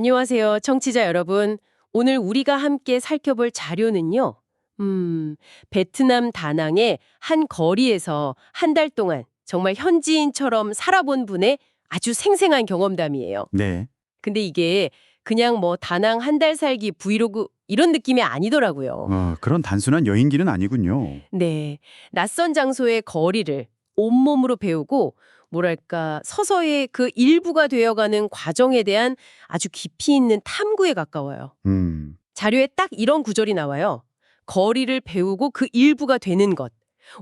안녕하세요, 청취자 여러분. 오늘 우리가 함께 살펴볼 자료는요. 음, 베트남 다낭의 한 거리에서 한 달 동안 정말 현지인처럼 살아본 분의 아주 생생한 경험담이에요. 네. 근데 이게 그냥 뭐 다낭 한 달 살기 브이로그 이런 느낌이 아니더라고요. 어, 그런 단순한 여행기는 아니군요. 네. 낯선 장소의 거리를 온몸으로 배우고 뭐랄까 서서히 그 일부가 되어가는 과정에 대한 아주 깊이 있는 탐구에 가까워요. 음. 자료에 딱 이런 구절이 나와요. 거리를 배우고 그 일부가 되는 것.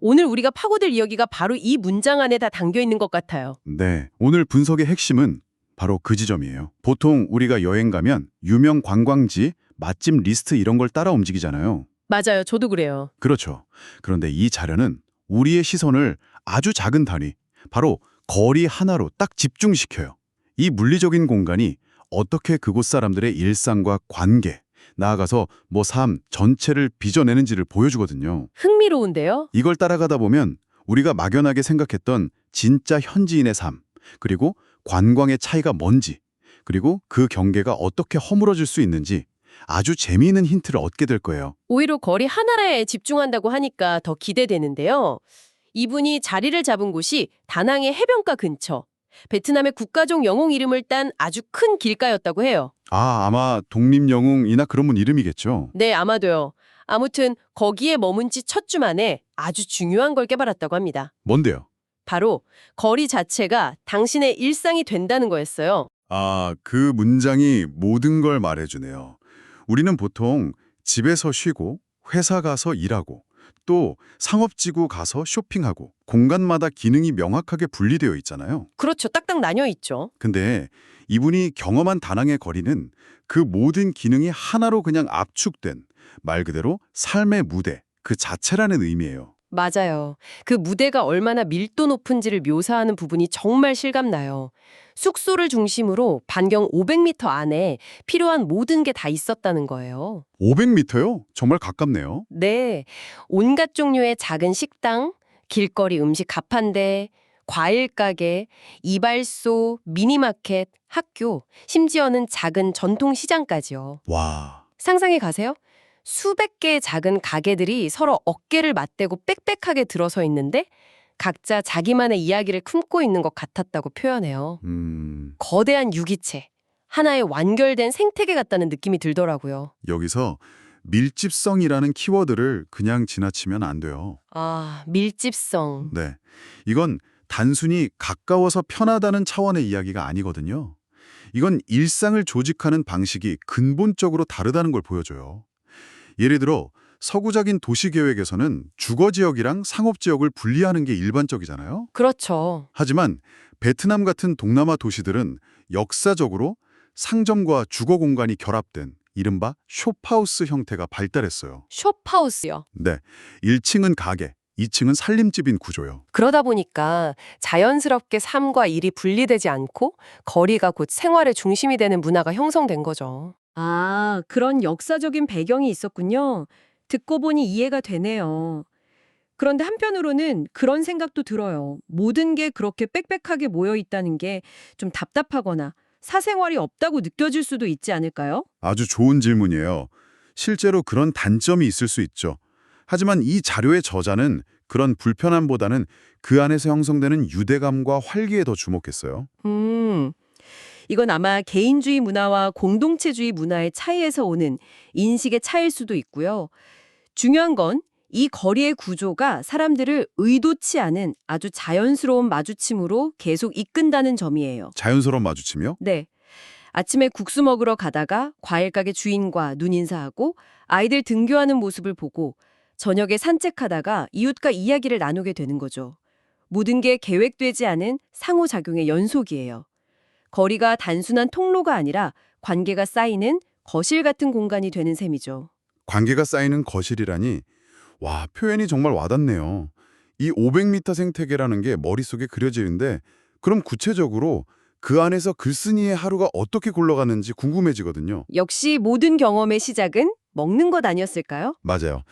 오늘 우리가 파고들 이야기가 바로 이 문장 안에 다 담겨 있는 것 같아요. 네. 오늘 분석의 핵심은 바로 그 지점이에요. 보통 우리가 여행 가면 유명 관광지, 맛집 리스트 이런 걸 따라 움직이잖아요. 맞아요. 저도 그래요. 그렇죠. 그런데 이 자료는 우리의 시선을 아주 작은 단위, 바로 거리 하나로 딱 집중시켜요. 이 물리적인 공간이 어떻게 그곳 사람들의 일상과 관계, 나아가서 뭐 삶 전체를 빚어내는지를 보여주거든요. 흥미로운데요? 이걸 따라가다 보면 우리가 막연하게 생각했던 진짜 현지인의 삶, 그리고 관광의 차이가 뭔지, 그리고 그 경계가 어떻게 허물어질 수 있는지 아주 재미있는 힌트를 얻게 될 거예요. 오히려 거리 하나에 집중한다고 하니까 더 기대되는데요. 이분이 자리를 잡은 곳이 다낭의 해변가 근처. 베트남의 국가종 영웅 이름을 딴 아주 큰 길가였다고 해요. 아, 아마 독립영웅이나 그런 분 이름이겠죠. 네, 아마도요. 아무튼 거기에 머문 지 첫 주 만에 아주 중요한 걸 깨달았다고 합니다. 뭔데요? 바로 거리 자체가 당신의 일상이 된다는 거였어요. 아, 그 문장이 모든 걸 말해주네요. 우리는 보통 집에서 쉬고 회사 가서 일하고 또 상업지구 가서 쇼핑하고 공간마다 기능이 명확하게 분리되어 있잖아요. 그렇죠. 딱딱 나뉘어 있죠. 근데 이분이 경험한 다낭의 거리는 그 모든 기능이 하나로 그냥 압축된 말 그대로 삶의 무대 그 자체라는 의미예요. 맞아요. 그 무대가 얼마나 밀도 높은지를 묘사하는 부분이 정말 실감나요. 숙소를 중심으로 반경 500m 안에 필요한 모든 게 다 있었다는 거예요. 500m요? 정말 가깝네요. 네. 온갖 종류의 작은 식당, 길거리 음식 가판대, 과일 가게, 이발소, 미니마켓, 학교, 심지어는 작은 전통 시장까지요. 와, 상상해 가세요. 수백 개의 작은 가게들이 서로 어깨를 맞대고 빽빽하게 들어서 있는데 각자 자기만의 이야기를 품고 있는 것 같았다고 표현해요. 음, 거대한 유기체, 하나의 완결된 생태계 같다는 느낌이 들더라고요. 여기서 밀집성이라는 키워드를 그냥 지나치면 안 돼요. 아, 밀집성. 네, 이건 단순히 가까워서 편하다는 차원의 이야기가 아니거든요. 이건 일상을 조직하는 방식이 근본적으로 다르다는 걸 보여줘요. 예를 들어 서구적인 도시계획에서는 주거지역이랑 상업지역을 분리하는 게 일반적이잖아요. 그렇죠. 하지만 베트남 같은 동남아 도시들은 역사적으로 상점과 주거 공간이 결합된 이른바 숍하우스 형태가 발달했어요. 숍하우스요. 네, 1층은 가게, 2층은 살림집인 구조요. 그러다 보니까 자연스럽게 삶과 일이 분리되지 않고 거리가 곧 생활의 중심이 되는 문화가 형성된 거죠. 아, 그런 역사적인 배경이 있었군요. 듣고 보니 이해가 되네요. 그런데 한편으로는 그런 생각도 들어요. 모든 게 그렇게 빽빽하게 모여 있다는 게 좀 답답하거나 사생활이 없다고 느껴질 수도 있지 않을까요? 아주 좋은 질문이에요. 실제로 그런 단점이 있을 수 있죠. 하지만 이 자료의 저자는 그런 불편함보다는 그 안에서 형성되는 유대감과 활기에 더 주목했어요. 음, 이건 아마 개인주의 문화와 공동체주의 문화의 차이에서 오는 인식의 차이일 수도 있고요. 중요한 건 이 거리의 구조가 사람들을 의도치 않은 아주 자연스러운 마주침으로 계속 이끈다는 점이에요. 자연스러운 마주침이요? 네. 아침에 국수 먹으러 가다가 과일 가게 주인과 눈 인사하고 아이들 등교하는 모습을 보고 저녁에 산책하다가 이웃과 이야기를 나누게 되는 거죠. 모든 게 계획되지 않은 상호작용의 연속이에요. 거리가 단순한 통로가 아니라 관계가 쌓이는 거실 같은 공간이 되는 셈이죠. 관계가 쌓이는 거실이라니 와 표현이 정말 와닿네요. 이 500m 생태계라는 게 머릿속에 그려지는데 그럼 구체적으로 그 안에서 글쓴이의 하루가 어떻게 굴러가는지 궁금해지거든요. 역시 모든 경험의 시작은 먹는 것 아니었을까요? 맞아요.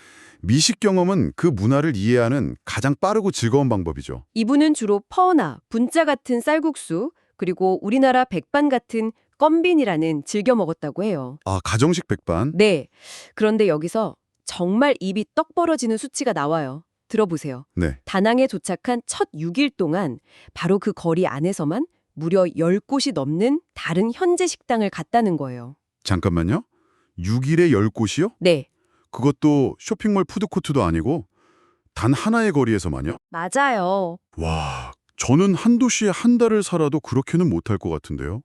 미식 경험은 그 문화를 이해하는 가장 빠르고 즐거운 방법이죠. 이분은 주로 퍼나 분짜 같은 쌀국수, 그리고 우리나라 백반 같은 껌빈이라는 즐겨 먹었다고 해요. 아, 가정식 백반? 네. 그런데 여기서 정말 입이 떡 벌어지는 수치가 나와요. 들어보세요. 네. 다낭에 도착한 첫 6일 동안 바로 그 거리 안에서만 무려 10곳이 넘는 다른 현재 식당을 갔다는 거예요. 잠깐만요. 6일에 10곳이요? 네. 그것도 쇼핑몰 푸드코트도 아니고 단 하나의 거리에서만요? 맞아요. 와, 저는 한 도시에 한 달을 살아도 그렇게는 못할 것 같은데요.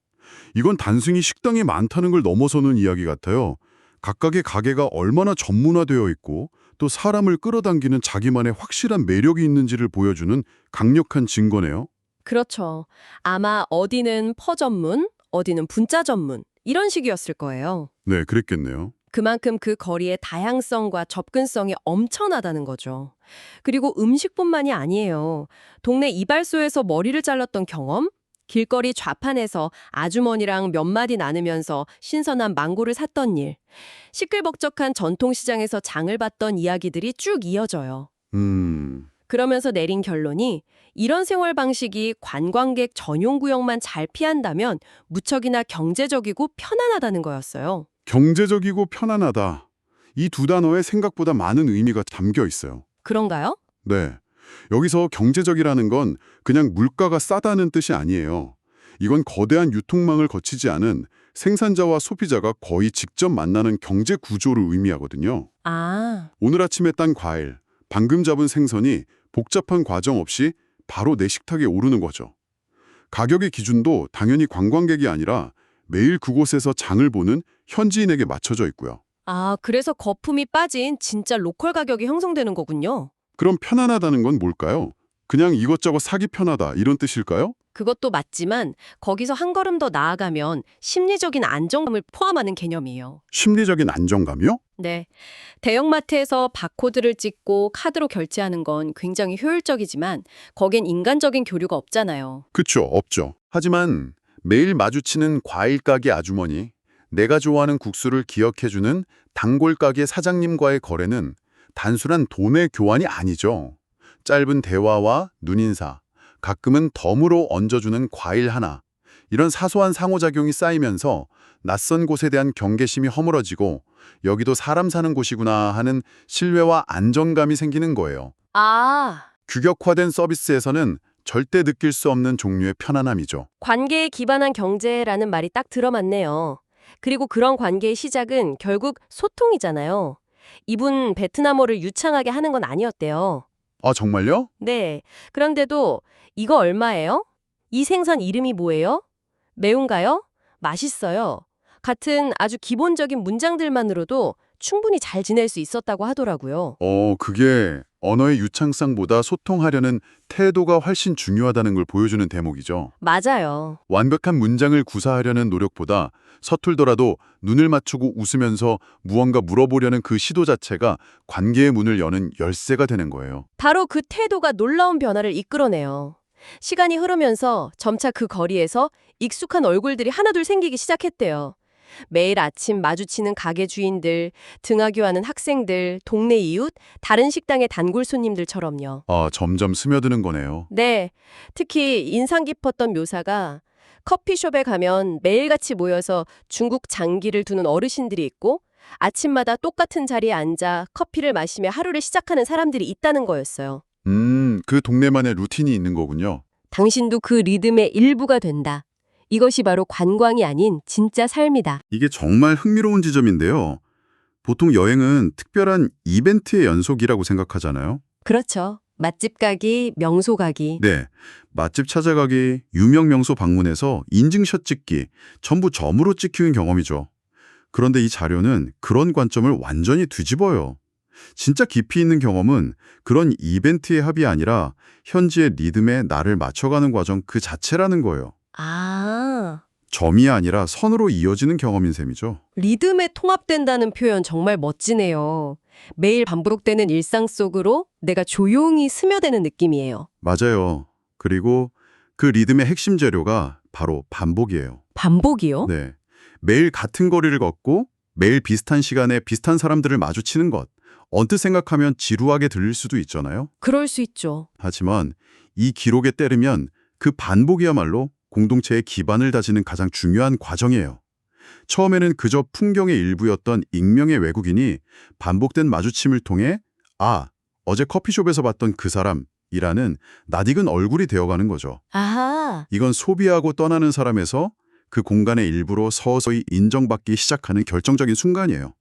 이건 단순히 식당이 많다는 걸 넘어서는 이야기 같아요. 각각의 가게가 얼마나 전문화되어 있고 또 사람을 끌어당기는 자기만의 확실한 매력이 있는지를 보여주는 강력한 증거네요. 그렇죠. 아마 어디는 퍼 전문, 어디는 분짜 전문 이런 식이었을 거예요. 네, 그랬겠네요. 그만큼 그 거리의 다양성과 접근성이 엄청나다는 거죠. 그리고 음식뿐만이 아니에요. 동네 이발소에서 머리를 잘랐던 경험, 길거리 좌판에서 아주머니랑 몇 마디 나누면서 신선한 망고를 샀던 일, 시끌벅적한 전통시장에서 장을 봤던 이야기들이 쭉 이어져요. 음, 그러면서 내린 결론이 이런 생활 방식이 관광객 전용 구역만 잘 피한다면 무척이나 경제적이고 편안하다는 거였어요. 경제적이고 편안하다. 이 두 단어에 생각보다 많은 의미가 담겨 있어요. 그런가요? 네. 여기서 경제적이라는 건 그냥 물가가 싸다는 뜻이 아니에요. 이건 거대한 유통망을 거치지 않은 생산자와 소비자가 거의 직접 만나는 경제 구조를 의미하거든요. 아, 오늘 아침에 딴 과일, 방금 잡은 생선이 복잡한 과정 없이 바로 내 식탁에 오르는 거죠. 가격의 기준도 당연히 관광객이 아니라 매일 그곳에서 장을 보는 현지인에게 맞춰져 있고요. 아, 그래서 거품이 빠진 진짜 로컬 가격이 형성되는 거군요. 그럼 편안하다는 건 뭘까요? 그냥 이것저것 사기 편하다 이런 뜻일까요? 그것도 맞지만 거기서 한 걸음 더 나아가면 심리적인 안정감을 포함하는 개념이에요. 심리적인 안정감이요? 네. 대형마트에서 바코드를 찍고 카드로 결제하는 건 굉장히 효율적이지만 거긴 인간적인 교류가 없잖아요. 그쵸, 없죠. 하지만 매일 마주치는 과일 가게 아주머니, 내가 좋아하는 국수를 기억해주는 단골 가게 사장님과의 거래는 단순한 돈의 교환이 아니죠. 짧은 대화와 눈인사, 가끔은 덤으로 얹어주는 과일 하나, 이런 사소한 상호작용이 쌓이면서 낯선 곳에 대한 경계심이 허물어지고 여기도 사람 사는 곳이구나 하는 신뢰와 안정감이 생기는 거예요. 아, 규격화된 서비스에서는 절대 느낄 수 없는 종류의 편안함이죠. 관계에 기반한 경제라는 말이 딱 들어맞네요. 그리고 그런 관계의 시작은 결국 소통이잖아요. 이분 베트남어를 유창하게 하는 건 아니었대요. 아, 정말요? 네. 그런데도 이거 얼마예요? 이 생선 이름이 뭐예요? 매운가요? 맛있어요. 같은 아주 기본적인 문장들만으로도 충분히 잘 지낼 수 있었다고 하더라고요. 어, 그게 언어의 유창성보다 소통하려는 태도가 훨씬 중요하다는 걸 보여주는 대목이죠. 맞아요. 완벽한 문장을 구사하려는 노력보다 서툴더라도 눈을 맞추고 웃으면서 무언가 물어보려는 그 시도 자체가 관계의 문을 여는 열쇠가 되는 거예요. 바로 그 태도가 놀라운 변화를 이끌어내요. 시간이 흐르면서 점차 그 거리에서 익숙한 얼굴들이 하나둘 생기기 시작했대요. 매일 아침 마주치는 가게 주인들, 등하교하는 학생들, 동네 이웃, 다른 식당의 단골 손님들처럼요. 아, 점점 스며드는 거네요. 네, 특히 인상 깊었던 묘사가 커피숍에 가면 매일같이 모여서 중국 장기를 두는 어르신들이 있고 아침마다 똑같은 자리에 앉아 커피를 마시며 하루를 시작하는 사람들이 있다는 거였어요. 음, 그 동네만의 루틴이 있는 거군요. 당신도 그 리듬의 일부가 된다. 이것이 바로 관광이 아닌 진짜 삶이다. 이게 정말 흥미로운 지점인데요. 보통 여행은 특별한 이벤트의 연속이라고 생각하잖아요. 그렇죠. 맛집 가기, 명소 가기. 네. 맛집 찾아가기, 유명 명소 방문해서 인증샷 찍기, 전부 점으로 찍히는 경험이죠. 그런데 이 자료는 그런 관점을 완전히 뒤집어요. 진짜 깊이 있는 경험은 그런 이벤트의 합이 아니라 현지의 리듬에 나를 맞춰가는 과정 그 자체라는 거예요. 아, 점이 아니라 선으로 이어지는 경험인 셈이죠. 리듬에 통합된다는 표현 정말 멋지네요. 매일 반복되는 일상 속으로 내가 조용히 스며드는 느낌이에요. 맞아요. 그리고 그 리듬의 핵심 재료가 바로 반복이에요. 반복이요? 네. 매일 같은 거리를 걷고 매일 비슷한 시간에 비슷한 사람들을 마주치는 것. 언뜻 생각하면 지루하게 들릴 수도 있잖아요. 그럴 수 있죠. 하지만 이 기록에 따르면 그 반복이야말로 공동체의 기반을 다지는 가장 중요한 과정이에요. 처음에는 그저 풍경의 일부였던 익명의 외국인이 반복된 마주침을 통해 아, 어제 커피숍에서 봤던 그 사람이라는 낯익은 얼굴이 되어가는 거죠. 아하. 이건 소비하고 떠나는 사람에서 그 공간의 일부로 서서히 인정받기 시작하는 결정적인 순간이에요.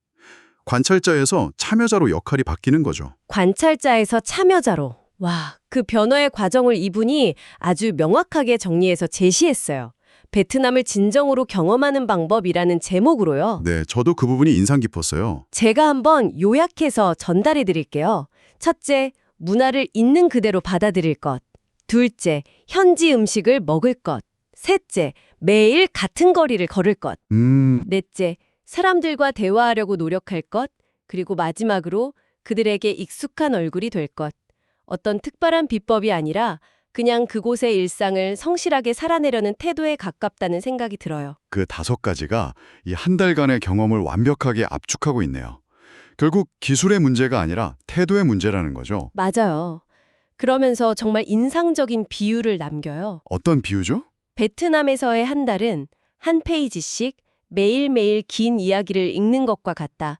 관찰자에서 참여자로 역할이 바뀌는 거죠. 관찰자에서 참여자로. 와, 그 변화의 과정을 이분이 아주 명확하게 정리해서 제시했어요. 베트남을 진정으로 경험하는 방법이라는 제목으로요. 네, 저도 그 부분이 인상 깊었어요. 제가 한번 요약해서 전달해 드릴게요. 첫째, 문화를 있는 그대로 받아들일 것. 둘째, 현지 음식을 먹을 것. 셋째, 매일 같은 거리를 걸을 것. 음, 넷째, 사람들과 대화하려고 노력할 것. 그리고 마지막으로 그들에게 익숙한 얼굴이 될 것. 어떤 특별한 비법이 아니라 그냥 그곳의 일상을 성실하게 살아내려는 태도에 가깝다는 생각이 들어요. 그 다섯 가지가 이 한 달간의 경험을 완벽하게 압축하고 있네요. 결국 기술의 문제가 아니라 태도의 문제라는 거죠. 맞아요. 그러면서 정말 인상적인 비유를 남겨요. 어떤 비유죠? 베트남에서의 한 달은 한 페이지씩 매일매일 긴 이야기를 읽는 것과 같다.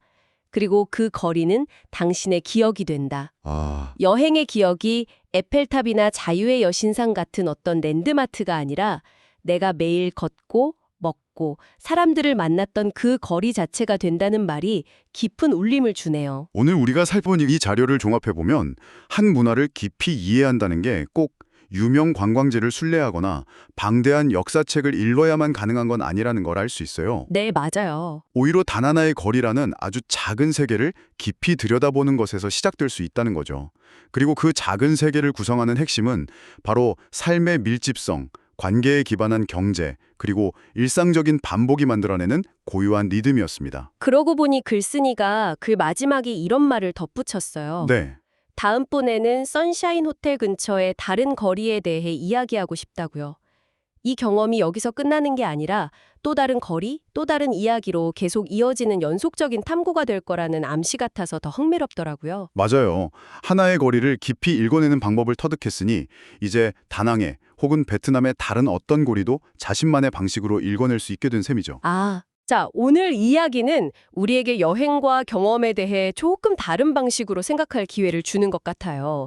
그리고 그 거리는 당신의 기억이 된다. 아, 여행의 기억이 에펠탑이나 자유의 여신상 같은 어떤 랜드마트가 아니라 내가 매일 걷고 먹고 사람들을 만났던 그 거리 자체가 된다는 말이 깊은 울림을 주네요. 오늘 우리가 살펴본 이 자료를 종합해보면 한 문화를 깊이 이해한다는 게 꼭 유명 관광지를 순례하거나 방대한 역사책을 읽어야만 가능한 건 아니라는 걸 알 수 있어요. 네, 맞아요. 오히려 단 하나의 거리라는 아주 작은 세계를 깊이 들여다보는 것에서 시작될 수 있다는 거죠. 그리고 그 작은 세계를 구성하는 핵심은 바로 삶의 밀집성, 관계에 기반한 경제, 그리고 일상적인 반복이 만들어내는 고유한 리듬이었습니다. 그러고 보니 글쓴이가 그 마지막에 이런 말을 덧붙였어요. 네. 다음번에는 선샤인 호텔 근처의 다른 거리에 대해 이야기하고 싶다고요. 이 경험이 여기서 끝나는 게 아니라 또 다른 거리, 또 다른 이야기로 계속 이어지는 연속적인 탐구가 될 거라는 암시 같아서 더 흥미롭더라고요. 맞아요. 하나의 거리를 깊이 읽어내는 방법을 터득했으니 이제 다낭의 혹은 베트남의 다른 어떤 고리도 자신만의 방식으로 읽어낼 수 있게 된 셈이죠. 아, 자, 오늘 이야기는 우리에게 여행과 경험에 대해 조금 다른 방식으로 생각할 기회를 주는 것 같아요.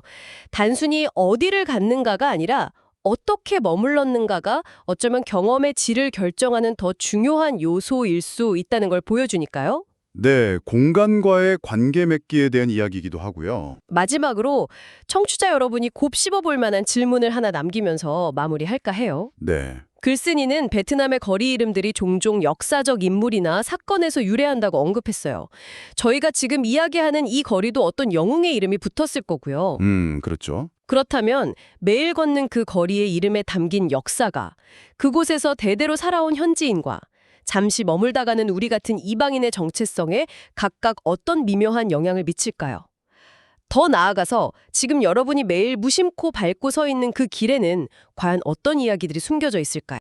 단순히 어디를 갔는가가 아니라 어떻게 머물렀는가가 어쩌면 경험의 질을 결정하는 더 중요한 요소일 수 있다는 걸 보여주니까요. 네, 공간과의 관계 맺기에 대한 이야기이기도 하고요. 마지막으로 청취자 여러분이 곱씹어 볼 만한 질문을 하나 남기면서 마무리할까 해요. 네. 글쓴이는 베트남의 거리 이름들이 종종 역사적 인물이나 사건에서 유래한다고 언급했어요. 저희가 지금 이야기하는 이 거리도 어떤 영웅의 이름이 붙었을 거고요. 음, 그렇죠. 그렇다면 매일 걷는 그 거리의 이름에 담긴 역사가 그곳에서 대대로 살아온 현지인과 잠시 머물다 가는 우리 같은 이방인의 정체성에 각각 어떤 미묘한 영향을 미칠까요? 더 나아가서 지금 여러분이 매일 무심코 밟고 서 있는 그 길에는 과연 어떤 이야기들이 숨겨져 있을까요?